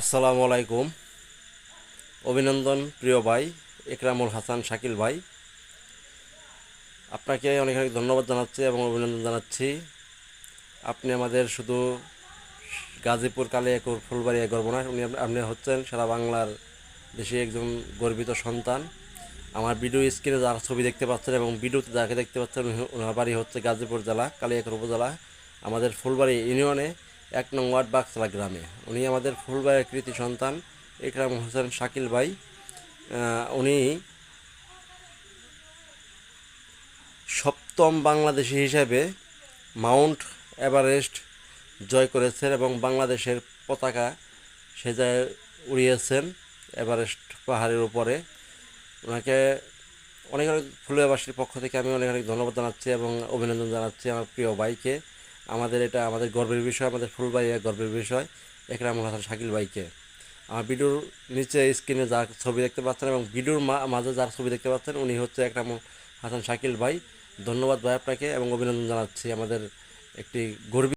আসসালামু আলাইকুম। অভিনন্দন, প্রিয় ভাই, একরামুল হাসান, শাকিল ভাই। আপনাকে অনেক অনেক ধন্যবাদ জানাচ্ছি এবং অভিনন্দন জানাচ্ছি। আপনি আমাদের শুধু গাজীপুর কালিয়াকুর ফুলবাড়ি গর্ব না উনি আপনি হচ্ছেন সারা বাংলার দেশে একজন গর্বিত সন্তান। আমার ভিডিও স্ক্রিনে যার ছবি দেখতে পাচ্ছেন এবং ভিডিওতে যাকে দেখতে পাচ্ছেন ওনার বাড়ি হচ্ছে গাজীপুর জেলা, কালিয়াকর উপজেলা, আমাদের ফুলবাড়ি ইউনিয়নে। এক নং ওয়ার্ড বাগতলা গ্রামে। উনি আমাদের ফুলবাড়ির কৃতি সন্তান ইকরাম হোসেন শাকিল ভাই। উনি সপ্তম বাংলাদেশি হিসেবে মাউন্ট এভারেস্ট জয় করেছেন এবং বাংলাদেশের পতাকা সে যায় উড়িয়েছেন এভারেস্ট পাহাড়ের উপরে। ওনাকে অনেক অনেক ফুলবাসীর পক্ষ থেকে আমি অনেক অনেক ধন্যবাদ জানাচ্ছি এবং অভিনন্দন জানাচ্ছি আমার প্রিয় ভাইকে। আমাদের এটা আমাদের গর্বের বিষয়, আমাদের ফুলবাড়িয়া গর্বের বিষয় একরামুল হাসান শাকিল ভাইকে। আমার ভিডিওর নিচে স্ক্রিনে যার ছবি দেখতে পাচ্ছেন এবং ভিডিওর মাঝে যার ছবি দেখতে পাচ্ছেন, উনি হচ্ছে একরামুল হাসান শাকিল ভাই। ধন্যবাদ ভাই আপনাকে এবং অভিনন্দন জানাচ্ছি আমাদের একটি গর্বিত